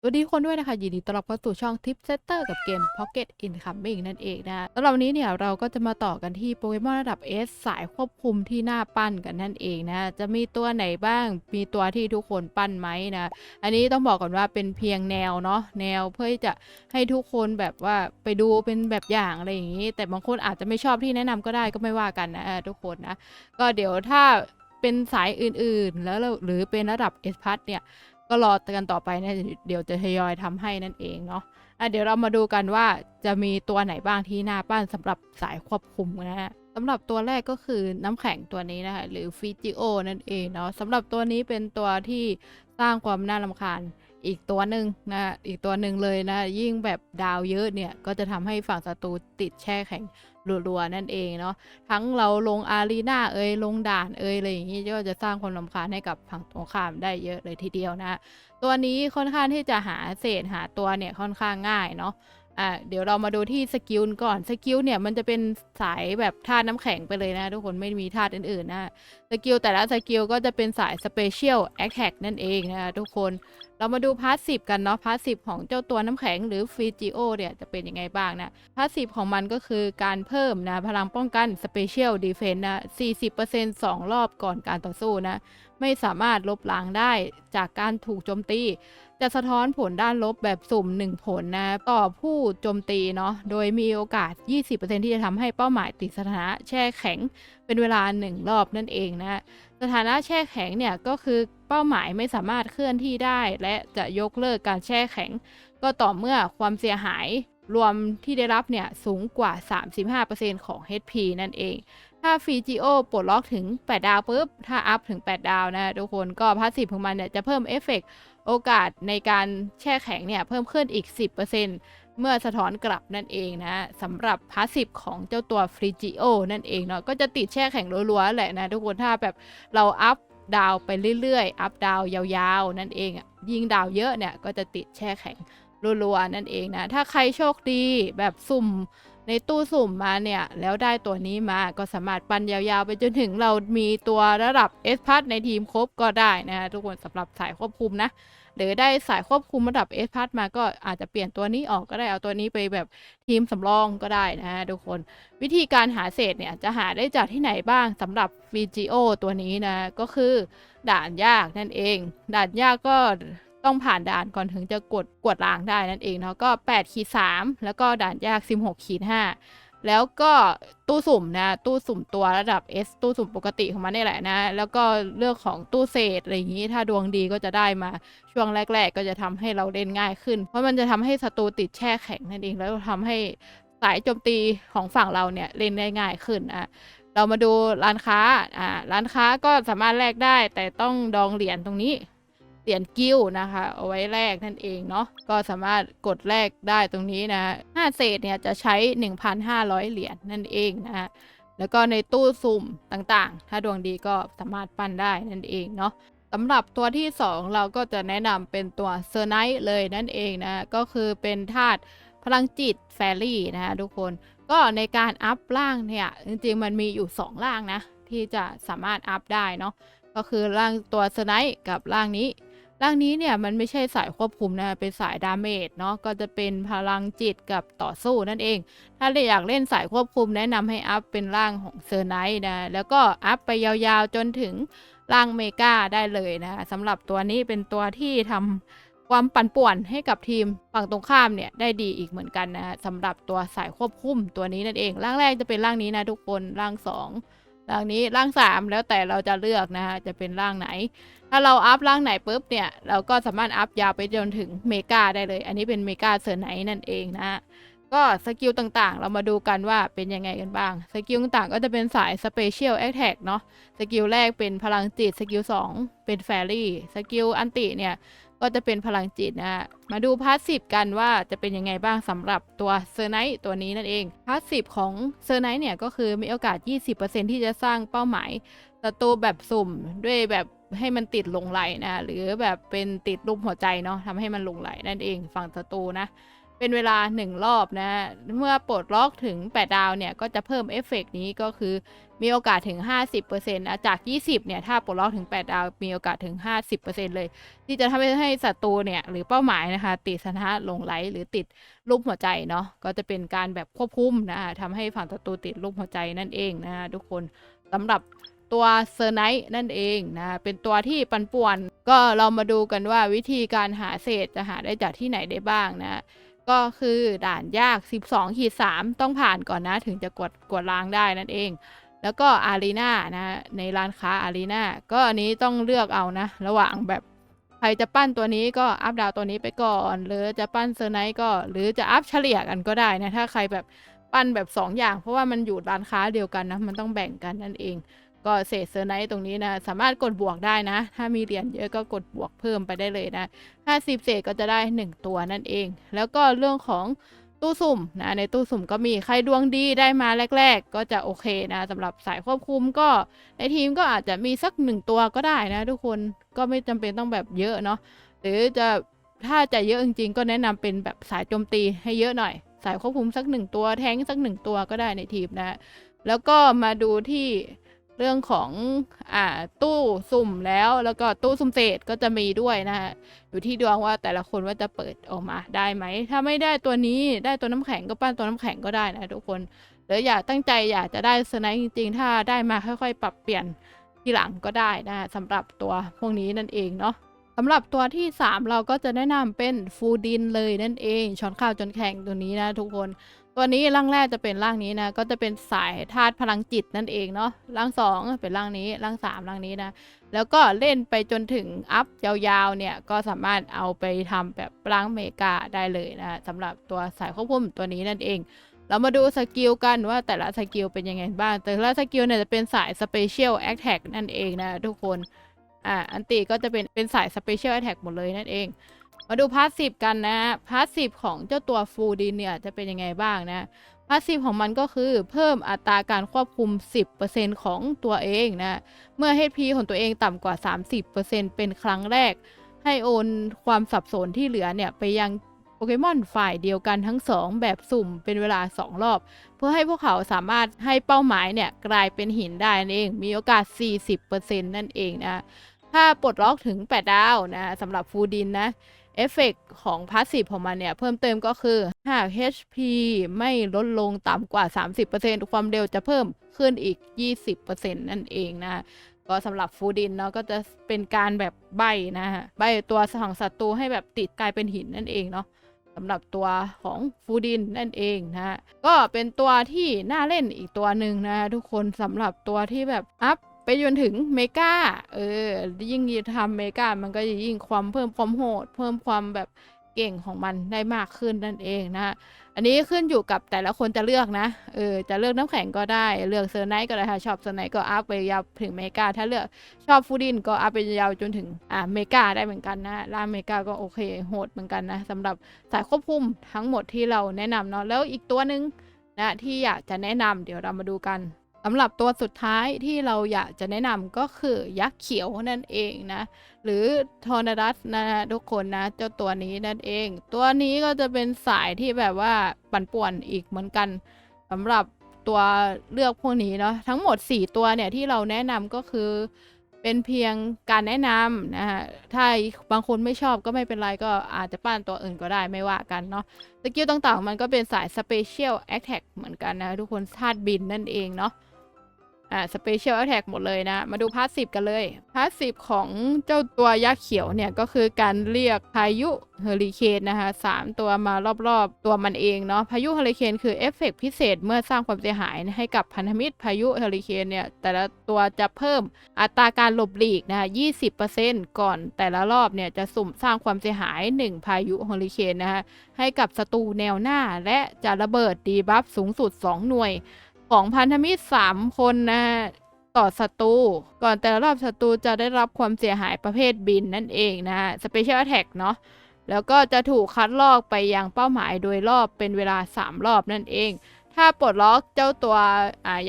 สวัสดีคนด้วยนะคะ ยินดีต้อนรับเข้าสู่ช่อง Tip Setter กับเกม Pocket Incoming นั่นเองนะสำหรับวันนี้เนี่ยเราก็จะมาต่อกันที่โปเกมอนระดับ S สายควบคุมที่น่าปั้นกันนั่นเองนะ จะมีตัวไหนบ้าง มีตัวที่ทุกคนปั้นไหมนะ อันนี้ต้องบอกก่อนว่าเป็นเพียงแนวเนาะแนวเพื่อจะให้ทุกคนแบบว่าไปดูเป็นแบบอย่างอะไรอย่างนี้ แต่บางคนอาจจะไม่ชอบที่แนะนำก็ได้ก็ไม่ว่ากันนะทุกคนนะก็เดี๋ยวถ้าเป็นสายอื่นๆ แล้วหรือเป็นระดับ S พัทเนี่ย ก็รอกันต่อไปนะเดี๋ยวจะทยอยทำให้นั่นเองเนาะอะเดี๋ยวเรามาดูกันว่าจะมีตัวไหนบ้างที่หน้าบ้านสำหรับสายควบคุมนะฮะสำหรับตัวแรกก็คือน้ำแข็งตัวนี้นะคะหรือฟิจิโอนั่นเองเนาะสำหรับตัวนี้เป็นตัวที่สร้างความน่าลำคาญ อีกตัวหนึ่งนะอีกตัวหนึ่งเลยนะ ยิ่งแบบดาวเยอะเนี่ย ก็จะทำให้ฝั่งศัตรูติดแช่แข็งรัวๆนั่นเองเนาะทั้งเราลงอารีนาเอยลงด่านเอยอะไรอย่างนี้ก็จะสร้างความรำคาญให้กับฝั่งตรงข้ามได้เยอะเลยทีเดียวนะตัวนี้ค่อนข้างที่จะหาเศษหาตัวเนี่ยค่อนข้างง่ายเนาะอะเดี๋ยวเรามาดูที่สกิลก่อนสกิลเนี่ยมันจะเป็นสายแบบธาตุน้ำแข็งไปเลยนะ ทุกคนไม่มีธาตุอื่นๆนะสกิลแต่ละสกิลก็จะเป็นสายสเปเชียลแอคแท็กนั่นเองนะทุกคน เรามาดูพาสซีฟกันเนาะพาสซีฟของเจ้าตัวน้ำแข็งหรือฟิจิโอเนี่ยจะเป็นยังไงบ้างนะพาสซีฟของมันก็คือการเพิ่มนะพลังป้องกันสเปเชียลดีเฟนต์นะ40% 2 รอบก่อนการต่อสู้นะ ไม่สามารถลบล้างได้จากการถูกโจมตี จะสะท้อนผลด้านลบแบบสุ่ม 1 ผลนะ ต่อผู้โจมตีเนาะโดยมีโอกาส 20%ที่จะทำให้เป้าหมายติดสถานะแช่แข็งเป็นเวลา 1 รอบนั่นเองนะสถานะแช่แข็งเนี่ยก็คือ เป้าหมายไม่สามารถเคลื่อนที่ได้ และจะยกเลิกการแช่แข็ง ก็ต่อเมื่อความเสียหายรวมที่ได้รับเนี่ยสูงกว่า 35%ของ HP นั่นเอง ถ้าฟีจิโอปลดล็อกถึง 8 ดาวปุ๊บ ถ้าอัพถึง 8 ดาวนะทุกคนก็พาสซีฟของมันเนี่ยจะเพิ่มเอฟเฟกต์โอกาสในการแช่แข็งเนี่ยเพิ่มขึ้นอีก 10%เมื่อสะท้อนกลับนั่นเองนะสำหรับพาสซีฟของเจ้าตัวฟริจิโอนั่นเองเนาะก็จะติดแช่แข็งรัวๆแหละนะทุกคนถ้าแบบเราอัพ ดาวไปเรื่อยๆ อัพดาวยาวๆ นั่นเองอะยิ่งดาวเยอะเนี่ยก็จะติดแช่แข็งรัวๆ นั่นเองนะ ถ้าใครโชคดีแบบสุ่ม ในตู้สุ่มมาเนี่ย แล้วได้ตัวนี้มาก็สามารถปันยาวๆ ไปจนถึงเรามีตัวระดับ S พัทในทีมครบก็ได้นะฮะทุกคนสำหรับสายควบคุมนะหรือได้สายควบคุมระดับ S พัทมาก็อาจจะเปลี่ยนตัวนี้ออกก็ได้เอาตัวนี้ไปแบบทีมสำรองก็ได้นะฮะทุกคนวิธีการหาเศษเนี่ยจะหาได้จากที่ไหนบ้างสำหรับ VGO ตัวนี้นะก็คือด่านยากนั่นเอง ด่านยากก็ ต้องผ่านด่านก่อนถึงจะกดกดล้างได้นั่นเองเนาะก็8ขีด3แล้วก็ด่านยาก 16ขีด5แล้วก็ตู้สุ่มนะ ตู้สุ่มตัวระดับ S ตู้สุ่มปกติของมันนี่แหละนะ แล้วก็เรื่องของตู้เศษอะไรอย่างนี้ ถ้าดวงดีก็จะได้มาช่วงแรก ๆ ก็จะทำให้เราเล่นง่ายขึ้น เพราะมันจะทำให้ศัตรูติดแช่แข็งนั่นเองแล้วทำให้สายโจมตีของฝั่งเราเนี่ยเล่นได้ง่ายขึ้นอะเรามาดูร้านค้าอ่าร้านค้าก็สามารถแลกได้แต่ต้องดองเหรียญตรงนี้ เหรียญกิ้วนะคะ เอาไว้แลกนั่นเองเนาะก็สามารถกดแลกได้ตรงนี้นะห้าเศษเนี่ยจะใช้ 1,500 เหรียญนั่นเองนะฮะแล้วก็ในตู้สุ่มต่างๆ ถ้าดวงดีก็สามารถปั้นได้นั่นเองเนาะสำหรับตัวที่ 2 เราก็จะแนะนำเป็นตัวเซอร์ไนท์เลยนั่นเองนะก็คือเป็นธาตุพลังจิตแฟรี่นะฮะทุกคนก็ในการอัพร่างเนี่ยจริงๆมันมีอยู่2ร่างนะ ที่จะสามารถอัพได้เนาะก็คือร่างตัวสไนท์กับร่างนี้ ร่างนี้เนี่ยมันไม่ใช่สายควบคุมนะเป็นสายดาเมจเนาะก็จะเป็นพลังจิตกับต่อสู้นั่นเอง ถ้าอยากเล่นสายควบคุมแนะนำให้อัพเป็นร่างของเซอร์ไนท์นะแล้วก็อัพไปยาวๆจนถึงร่างเมกาได้เลยนะสำหรับตัวนี้เป็นตัวที่ทำความปั่นป่วนให้กับทีมฝั่งตรงข้ามเนี่ยได้ดีอีกเหมือนกันนะสำหรับตัวสายควบคุมตัวนี้นั่นเอง ร่างแรกจะเป็นร่างนี้นะทุกคนร่างสอง ร่างนี้ร่างสามแล้วแต่เราจะเลือกนะฮะจะเป็นร่างไหน ถ้าเราอัพร่างไหนปุ๊บเนี่ยเราก็สามารถอัพยาวไปจนถึงเมกาได้เลย อันนี้เป็นเมกาเซอร์ไนนั่นเองนะฮะก็สกิลต่างๆ เรามาดูกันว่าเป็นยังไงกันบ้าง สกิลต่างๆ ก็จะเป็นสายสเปเชียลแอคแท็กเนาะ สกิลแรกเป็นพลังจิต สกิล 2 เป็นแฟรี่ สกิลอันติเนี่ย ก็จะเป็นพลังจิตนะมาดูพาสซีฟกันว่าจะเป็นยังไงบ้างสำหรับตัวเซอร์ไนท์ตัวนี้นั่นเองพาสซีฟของเซอร์ไนท์เนี่ยก็คือมีโอกาส 20%ที่จะสร้างเป้าหมายศัตรูแบบสุ่มด้วยแบบให้มันติดลงไหลนะหรือแบบเป็นติดรูปหัวใจเนาะทำให้มันลงไหลนั่นเองฝั่งศัตรูนะเป็นเวลา 1 รอบนะ เมื่อปลดล็อกถึง 8 ดาวเนี่ย ก็จะเพิ่มเอฟเฟกต์นี้ก็คือ มีโอกาสถึง 50%นะจาก 20 เนี่ย ถ้าปลดล็อกถึง 8 ดาว มีโอกาสถึง 50%เลย ที่จะทำให้ศัตรูเนี่ย หรือเป้าหมายนะคะ ติดสถานะลงไหลหรือติดรูปหัวใจเนาะก็จะเป็นการแบบควบคุมนะคะทำให้ฝั่งศัตรูติดรูปหัวใจนั่นเองนะทุกคนสำหรับตัวเซอร์ไนท์นั่นเองนะ เป็นตัวที่ปันป่วน ก็เรามาดูกันว่าวิธีการหาเศษจะหาได้จากที่ไหนได้บ้างนะ ก็คือด่านยาก 12ขีด3ต้องผ่านก่อนนะ ถึงจะกดกดล้างได้นั่นเอง แล้วก็อารีนานะในร้านค้าอารีนาก็อันนี้ต้องเลือกเอานะ ระหว่างแบบใครจะปั้นตัวนี้ก็อัพดาวตัวนี้ไปก่อน หรือจะปั้นเซอร์ไนท์ก็ หรือจะอัพเฉลี่ยกันก็ได้นะ ถ้าใครแบบปั้นแบบ 2 อย่าง เพราะว่ามันอยู่ร้านค้าเดียวกันนะ มันต้องแบ่งกันนั่นเอง ก็เศษเซอร์ไนท์ตรงนี้นะ สามารถกดบวกได้นะ ถ้ามีเหรียญเยอะก็กดบวกเพิ่มไปได้เลยนะ 50 เศษก็จะได้ 1 ตัวนั่นเอง แล้วก็เรื่องของ ตู้สุ่มนะในตู้สุ่มก็มีใครดวงดีได้มาแรก ๆ ก็จะโอเคนะสำหรับสายควบคุมก็ในทีมก็อาจจะมีสักหนึ่งตัวก็ได้นะ ทุกคนก็ไม่จำเป็นต้องแบบเยอะเนาะหรือจะถ้าจะเยอะจริงๆ ก็แนะนำเป็นแบบสายโจมตีให้เยอะหน่อย สายควบคุมสักหนึ่งตัวแทงสักหนึ่งตัวก็ได้ในทีมนะ แล้วก็มาดูที่ เรื่องของอ่าตู้สุ่มแล้วแล้วก็ตู้สุ่มเศษก็จะมีด้วยนะฮะอยู่ที่ดวงว่าแต่ละคนว่าจะเปิดออกมาได้ไหม ถ้าไม่ได้ตัวนี้ได้ตัวน้ำแข็งก็ปั้นตัวน้ำแข็งก็ได้นะทุกคนหรืออยากตั้งใจอยากจะได้สไนด์จริง ๆ ถ้าได้มาค่อย ๆ ปรับเปลี่ยนทีหลังก็ได้นะสำหรับตัวพวกนี้นั่นเองเนาะสำหรับตัวที่ 3 เราก็จะแนะนำเป็นฟูดินเลยนั่นเองช้อนข้าวจนแข็งตัวนี้นะทุกคน ตัวนี้ร่างแรกจะเป็นร่างนี้นะ ก็จะเป็นสายธาตุพลังจิตนั่นเองเนาะร่างสองเป็นร่างนี้ร่างสามร่างนี้นะ แล้วก็เล่นไปจนถึงอัพยาวๆเนี่ยก็สามารถเอาไปทำแบบร่างเมกาได้เลยนะสำหรับตัวสายควบคุมตัวนี้นั่นเอง เรามาดูสกิลกันว่าแต่ละสกิลเป็นยังไงบ้าง แต่ละสกิลเนี่ยจะเป็นสาย Special Attack นั่นเองนะทุกคนอ่าอันติก็จะเป็นเป็นสาย Special Attack หมดเลยนั่นเอง มาดูพาสซีฟกันนะพาสซีฟของเจ้าตัวฟูดินเนี่ยจะเป็นยังไงบ้างนะพาสซีฟของมันก็คือเพิ่มอัตราการควบคุม 10%ของตัวเองนะ เมื่อ HP ของตัวเองต่ำกว่า 30%เป็นครั้งแรก ให้โอนความสับสนที่เหลือเนี่ยไปยังโปเกมอนฝ่ายเดียวกันทั้งสองแบบสุ่มเป็นเวลา 2 รอบ เพื่อให้พวกเขาสามารถให้เป้าหมายเนี่ยกลายเป็นหินได้นั่นเอง มีโอกาส 40%นั่นเองนะ ถ้าปลดล็อกถึง 8 ดาวนะสำหรับฟูดินนะ เอฟเฟกของพาสซีฟของมันเนี่ย เพิ่มเติมก็คือ หาก HP ไม่ลดลงต่ำกว่า 30%ความเร็วจะเพิ่มขึ้นอีก 20%นั่นเองนะก็สำหรับฟูดินเนาะก็จะเป็นการแบบใบนะฮะใบตัวของศัตรูให้แบบติดกลายเป็นหินนั่นเองเนาะสำหรับตัวของฟูดินนั่นเองนะฮะก็เป็นตัวที่น่าเล่นอีกตัวหนึ่งนะทุกคนสำหรับตัวที่แบบอัพ ไปจนถึงเมกาเออ ยิ่งทำเมกามันก็จะยิ่งความเพิ่มความโหด เพิ่มความแบบเก่งของมันได้มากขึ้นนั่นเองนะ อันนี้ขึ้นอยู่กับแต่ละคนจะเลือกนะ เออ จะเลือกน้ำแข็งก็ได้ เลือกเซอร์ไนท์ก็ได้ค่ะชอบเซอร์ไนท์ก็อัพไปยาวถึงเมกา ถ้าเลือกชอบฟูดินก็อัพไปยาวจนถึง อ่า เมกาได้เหมือนกันนะ ล่าเมกาก็โอเคโหดเหมือนกันนะสำหรับสายควบคุมทั้งหมดที่เราแนะนำเนาะ แล้วอีกตัวหนึ่งนะที่อยากจะแนะนำเดี๋ยวเรามาดูกันำหรับตัวสุดท้ายที่เราอยากจะแนะนำก็คือยักษ์เขียวนั่นเองนะ หรือทอร์นาดัสนะทุกคนนะ เจ้าตัวนี้นั่นเอง ตัวนี้ก็จะเป็นสายที่แบบว่าปั่นป่วนอีกเหมือนกันสำหรับตัวเลือกพวกนี้เนาะทั้งหมด 4 ตัวเนี่ยที่เราแนะนำก็คือเป็นเพียงการแนะนำนะฮะ ถ้าบางคนไม่ชอบก็ไม่เป็นไรก็อาจจะปั้นตัวอื่นก็ได้ไม่ว่ากันเนาะ สกิลต่างๆ มันก็เป็นสาย Special Attack เหมือนกันนะทุกคนธาตุบินนั่นเองเนาะ อ่า Special Attack หมดเลยนะ มาดูพาสซีฟกันเลยพาสซีฟของเจ้าตัวยักษ์เขียวเนี่ย ก็คือการเรียกพายุเฮอริเคนนะคะสามตัวมารอบๆ ตัวมันเองเนาะพายุเฮอริเคนคือเอฟเฟกต์พิเศษเมื่อสร้างความเสียหายให้กับพันธมิตรพายุเฮอริเคนเนี่ย แต่ละตัวจะเพิ่มอัตราการหลบหลีกนะคะ20%ก่อนแต่ละรอบเนี่ยจะสุ่มสร้างความเสียหาย 1 พายุเฮอริเคนนะคะให้กับศัตรูแนวหน้าและจะระเบิดดีบัฟสูงสุด 2 หน่วย ของพันธมิตรสามคนนะต่อศัตรูก่อนแต่ละรอบศัตรูจะได้รับความเสียหายประเภทบินนั่นเองนะฮะ Special Attack เนาะแล้วก็จะถูกคัดลอกไปยังเป้าหมายโดยรอบเป็นเวลา 3 รอบนั่นเอง ถ้าปลดล็อกเจ้าตัว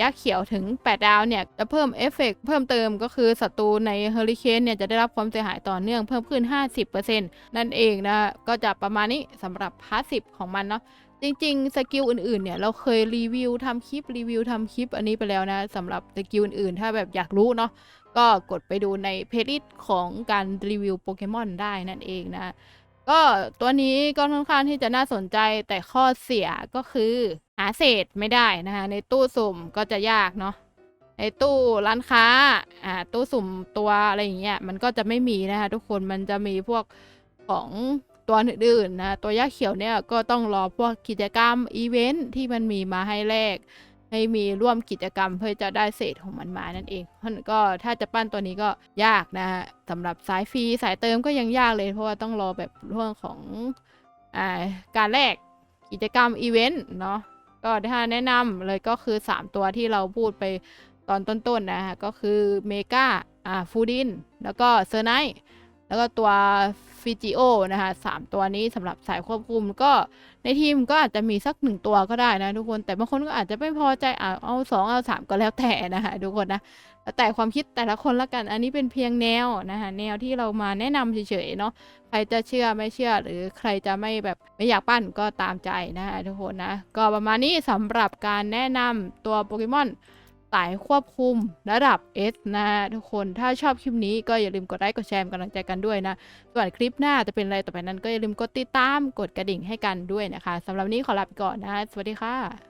ยักษ์เขียวถึง 8 ดาวเนี่ย จะเพิ่มเอฟเฟกต์เพิ่มเติมก็คือศัตรูในเฮอริเคนเนี่ย จะได้รับความเสียหายต่อเนื่องเพิ่มขึ้น 50%นั่นเองนะ ก็จะประมาณนี้สำหรับพาสซีฟของมันเนาะ จริงๆ สกิลอื่นๆ เนี่ย เราเคยรีวิวทำคลิปรีวิวทำคลิปอันนี้ไปแล้วนะสำหรับสกิลอื่นๆ ถ้าแบบอยากรู้เนาะก็กดไปดูในเพจของการรีวิวโปเกมอนได้นั่นเองนะ ก็ตัวนี้ก็ค่อนข้างที่จะน่าสนใจแต่ข้อเสียก็คือหาเศษไม่ได้นะคะในตู้สุ่มก็จะยากเนาะในตู้ร้านค้าอ่าตู้สุ่มตัวอะไรอย่างเงี้ยมันก็จะไม่มีนะคะทุกคนมันจะมีพวกของ ตัวอื่นๆนะตัวยักษ์เขียวเนี่ยก็ต้องรอพวกกิจกรรมอีเวนท์ที่มันมีมาให้แลกให้มีร่วมกิจกรรมเพื่อจะได้เศษของมันมานั่นเองเพราะก็ถ้าจะปั้นตัวนี้ก็ยากนะฮะสำหรับสายฟรีสายเติมก็ยังยากเลย เพราะว่าต้องรอแบบเรื่องของอ่าการแลกกิจกรรมอีเวนต์เนาะก็ถ้าแนะนำเลยก็คือ 3 ตัวที่เราพูดไปตอนต้นๆนะฮะก็คือเมกาอ่าฟูดิน แล้วก็เซอร์ไนท์ แล้วก็ตัวฟิจิโอนะคะสามตัวนี้สำหรับสายควบคุมก็ในทีมก็อาจจะมีสักหนึ่งตัวก็ได้นะทุกคนแต่บางคนก็อาจจะไม่พอใจเอาสองเอาสามก็แล้วแต่นะคะทุกคนนะแล้วแต่ความคิดแต่ละคนละกัน อันนี้เป็นเพียงแนวนะคะแนวที่เรามาแนะนำเฉยๆเนาะใครจะเชื่อไม่เชื่อหรือใครจะไม่แบบไม่อยากปั้นก็ตามใจนะคะทุกคนนะก็ประมาณนี้สำหรับการแนะนำตัวโปเกมอน สายควบคุมระดับ S นะฮะทุกคนถ้าชอบคลิปนี้ก็อย่าลืมกดไลค์กดแชร์เป็นกำลังใจกันด้วยนะ ส่วนคลิปหน้าจะเป็นอะไรต่อไปนั้นก็อย่าลืมกดติดตามกดกระดิ่งให้กันด้วยนะคะสำหรับนี้ขอลาไปก่อนนะ สวัสดีค่ะ